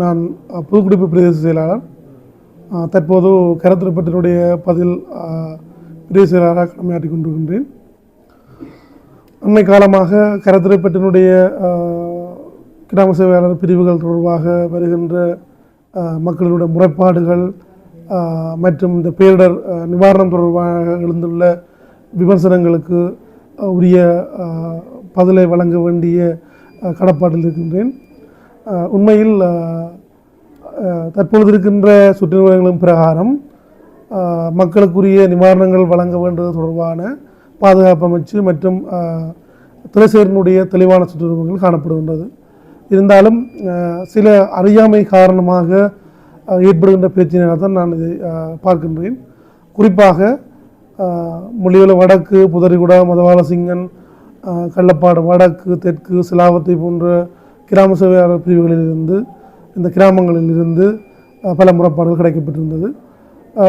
நான் புதுக்குடிப்பு பிரதேச செயலாளர். தற்போது கரத்திரப்பட்டினுடைய பதில் பிரதேச செயலாளராக கடமையாற்றிக் கொண்டிருக்கின்றேன். அண்மை காலமாக கரத்திரப்பட்டினுடைய கிராம சேவையாளர் பிரிவுகள் தொடர்பாக வருகின்ற மக்களுடைய முறைப்பாடுகள் மற்றும் இந்த பேரிடர் நிவாரணம் தொடர்பாக எழுந்துள்ள விமர்சனங்களுக்கு உரிய பதிலை வழங்க வேண்டிய கடப்பாட்டில் இருக்கின்றேன். உண்மையில் தற்பொழுது இருக்கின்ற சுற்றுச்சூழல்களின் பிரகாரம் மக்களுக்குரிய நிவாரணங்கள் வழங்க வேண்டியது தொடர்பான பாதுகாப்பு அமைச்சு மற்றும் திரைசேரனுடைய தெளிவான சுற்றுச்சூழல்கள் காணப்படுகின்றது. இருந்தாலும் சில அறியாமை காரணமாக ஏற்படுகின்ற பிரச்சனையாக தான் நான் இதை பார்க்கின்றேன். குறிப்பாக அஹ், வடக்கு புதரிகுடா மதவாளசிங்கன் சிங்கன் கள்ளப்பாடு வடக்கு தெற்கு சிலாவத்தை போன்ற கிராம சேவையாளர் பிரிவுகளிலிருந்து இந்த கிராமங்களில் இருந்து பல முறைப்பாடுகள் கிடைக்கப்பட்டிருந்தது.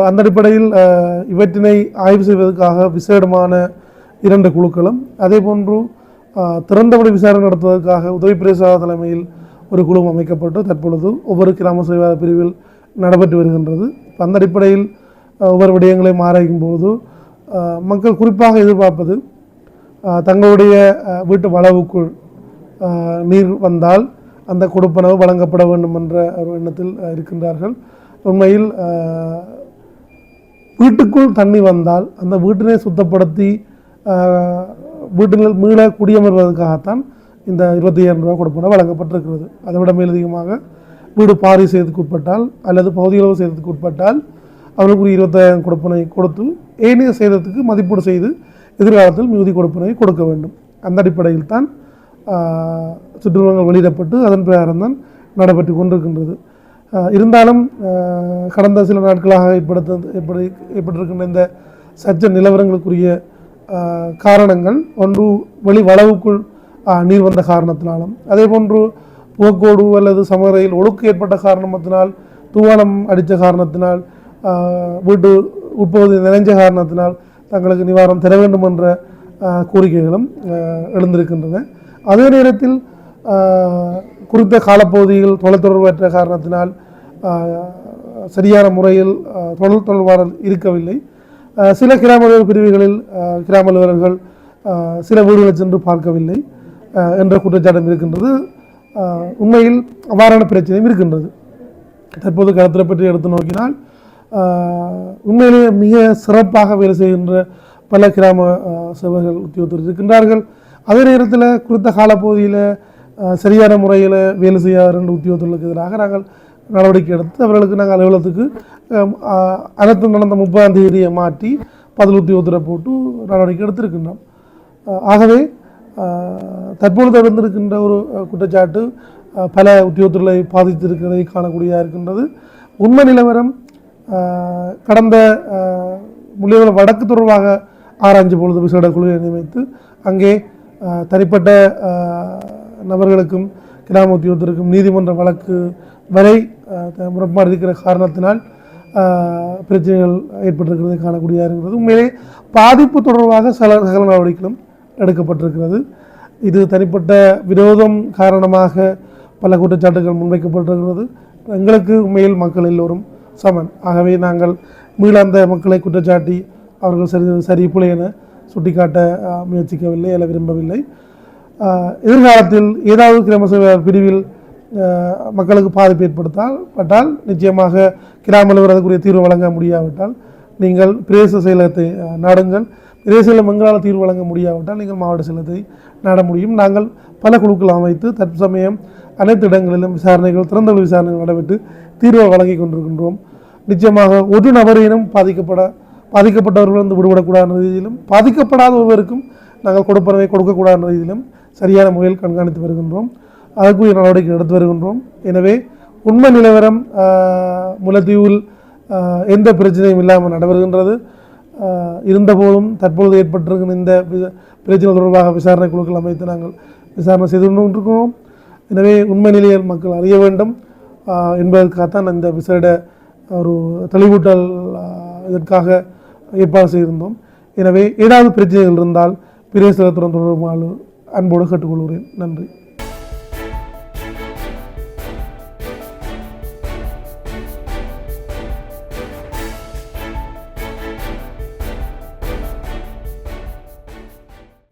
அந்த அடிப்படையில் இவற்றினை ஆய்வு செய்வதற்காக விசேடமான இரண்டு குழுக்களும் அதே போன்று திறந்தபடி விசாரணை நடத்துவதற்காக உதவி பிரதேச தலைமையில் ஒரு குழு அமைக்கப்பட்டு தற்பொழுது ஒவ்வொரு கிராம சேவையாளர் பிரிவில் நடைபெற்று வருகின்றது. அந்த அடிப்படையில் ஒவ்வொரு விடயங்களையும் ஆராயும் போது மக்கள் குறிப்பாக எதிர்பார்ப்பது தங்களுடைய வீட்டு வளவுக்குள் நீர் வந்தால் அந்த கொடுப்பனவு வழங்கப்பட வேண்டும் என்ற ஒரு எண்ணத்தில் இருக்கின்றார்கள். உண்மையில் வீட்டுக்குள் தண்ணி வந்தால் அந்த வீட்டினை சுத்தப்படுத்தி அஹ், வீட்டில் மீள குடியமர்வதற்காகத்தான் இந்த இருபத்தி ஐயாயிரம் ரூபாய் கொடுப்பன வழங்கப்பட்டிருக்கிறது. அதை விட மேலதிகமாக வீடு பாரி செய்ததுக்கு உட்பட்டால் அல்லது பகுதியளவு செய்ததுக்கு உட்பட்டால் அவர்களுக்கு இருபத்தாயிரம் கொடுப்பனை கொடுத்து ஏனைய சேதத்துக்கு மதிப்பீடு செய்து எதிர்காலத்தில் மிகுதி கொடுப்பனை கொடுக்க வேண்டும். அந்த அடிப்படையில் தான் சுற்றுப்புறங்கள் வெளியிடப்பட்டு அதன் பிரகாரம் தான் நடைபெற்று கொண்டிருக்கின்றது. இருந்தாலும் கடந்த சில நாட்களாக ஏற்படுத்த ஏற்படு ஏற்பட்டிருக்கின்ற இந்த சர்ச்ச நிலவரங்களுக்குரிய காரணங்கள் ஒன்று வெளி வளவுக்குள் நீர் வந்த காரணத்தினாலும் அதே போன்று போக்கோடு அல்லது சமரையில் ஒழுக்கு ஏற்பட்ட காரணத்தினால் தூவானம் அடித்த காரணத்தினால் வீட்டு உட்பகுதி நிறைஞ்ச காரணத்தினால் தங்களுக்கு நிவாரணம் தர வேண்டும் என்ற கோரிக்கைகளும் எழுந்திருக்கின்றன. அதே நேரத்தில் குறித்த காலப்பகுதியில் தொலைத்தொடர்பற்ற காரணத்தினால் சரியான முறையில் தொழில் தொடர்பாளர் இருக்கவில்லை. சில கிராம அலுவலர் பிரிவுகளில் கிராம அலுவலர்கள் சில வீடுகளை சென்று பார்க்கவில்லை என்ற குற்றச்சாட்டம் இருக்கின்றது. உண்மையில் அவ்வாறான பிரச்சனையும் இருக்கின்றது. தற்போது கருத்தில் பற்றி எடுத்து நோக்கினால் உண்மையிலேயே மிக சிறப்பாக வேலை செய்கின்ற பல கிராம சேவைகள் உத்தியோகத்தில் இருக்கின்றார்கள். அதே நேரத்தில் குறித்த காலப்பகுதியில் சரியான முறையில் வேலை செய்யாத ரெண்டு உத்தியோகத்தர்களுக்கு எதிராக நாங்கள் நடவடிக்கை எடுத்து அவர்களுக்கு நாங்கள் அலுவலகத்துக்கு அனைத்து நடந்த முப்பதாம் தேதியை மாற்றி பதில் உத்தியோகத்தரை போட்டு நடவடிக்கை எடுத்திருக்கின்றோம். ஆகவே தற்பொழுது நடந்திருக்கின்ற ஒரு குற்றச்சாட்டு பல உத்தியோகத்தர்களை பாதித்திருக்கிறதை காணக்கூடியதாக இருக்கின்றது. உண்மை நிலவரம் கடந்த ஆஹ், முள்ளியவள வடக்கு தொடர்பாக ஆராய்ஞ்சு பொழுது விசேட குழுவை நியமித்து அங்கே தனிப்பட்ட நபர்களுக்கும் கிராம உத்தியோகத்திற்கும் நீதிமன்ற வழக்கு வரை முரண்பாடு இருக்கிற காரணத்தினால் பிரச்சனைகள் ஏற்பட்டிருக்கிறதை காணக்கூடியதாக இருக்கிறது. உண்மையிலே பாதிப்பு தொடர்பாக சில சகல நடவடிக்கைகளும் எடுக்கப்பட்டிருக்கிறது. இது தனிப்பட்ட விரோதம் காரணமாக பல குற்றச்சாட்டுகள் முன்வைக்கப்பட்டிருக்கிறது. எங்களுக்கு உண்மையில் மக்கள் எல்லோரும் சமன் ஆகவே நாங்கள் மீள அந்த மக்களை குற்றச்சாட்டி அவர்கள் சரி சரி பிழை என சுட்டிக்காட்ட முயற்சிக்கவில்லை அல்ல விரும்பவில்லை. எதிர்காலத்தில் ஏதாவது கிராம சேவை பிரிவில் மக்களுக்கு பாதிப்பு ஏற்படுத்தால் பட்டால் நிச்சயமாக கிராம அலுவலகத்துக்குரிய தீர்வு வழங்க முடியாவிட்டால் நீங்கள் பிரதேச செயலகத்தை நாடுங்கள். பிரதேச செயலம் எங்களால் தீர்வு வழங்க முடியாவிட்டால் நீங்கள் மாவட்ட செயலகத்தை நாட முடியும். நாங்கள் பல குழுக்கள் அமைத்து தற்சமயம் அனைத்து இடங்களிலும் விசாரணைகள் திறந்தவெளி விசாரணைகள் நடைபெற்று தீர்வை வழங்கி கொண்டிருக்கின்றோம். நிச்சயமாக ஒரு நபரினும் பாதிக்கப்பட பாதிக்கப்பட்டவர்கள் வந்து விடுபடக்கூடாத ரீதியிலும் பாதிக்கப்படாத ஒருவருக்கும் நாங்கள் கொடுப்பனவை கொடுக்கக்கூடாத ரீதியிலும் சரியான முறையில் கண்காணித்து வருகின்றோம். அதற்குரிய நடவடிக்கை எடுத்து வருகின்றோம். எனவே உண்மை நிலவரம் முலத்தீவில் எந்த பிரச்சனையும் இல்லாமல் நடைபெறுகின்றது. இருந்தபோதும் தற்பொழுது ஏற்பட்டிருக்கிற இந்த பிரச்சனை தொடர்பாக விசாரணை குழுக்கள் அமைத்து நாங்கள் விசாரணை செய்து கொண்டிருக்கிறோம். எனவே உண்மை நிலையை மக்கள் அறிய வேண்டும். என்பதற்காகத்தான் இந்த விசேட ஒரு தெளிவூட்டல் இதற்காக ஏற்பாடு செய்திருந்தோம். எனவே ஏதாவது பிரச்சனைகள் இருந்தால் பிரதேசத்துடன் தொடர்பு அன்போடு கேட்டுக்கொள்கிறேன். நன்றி.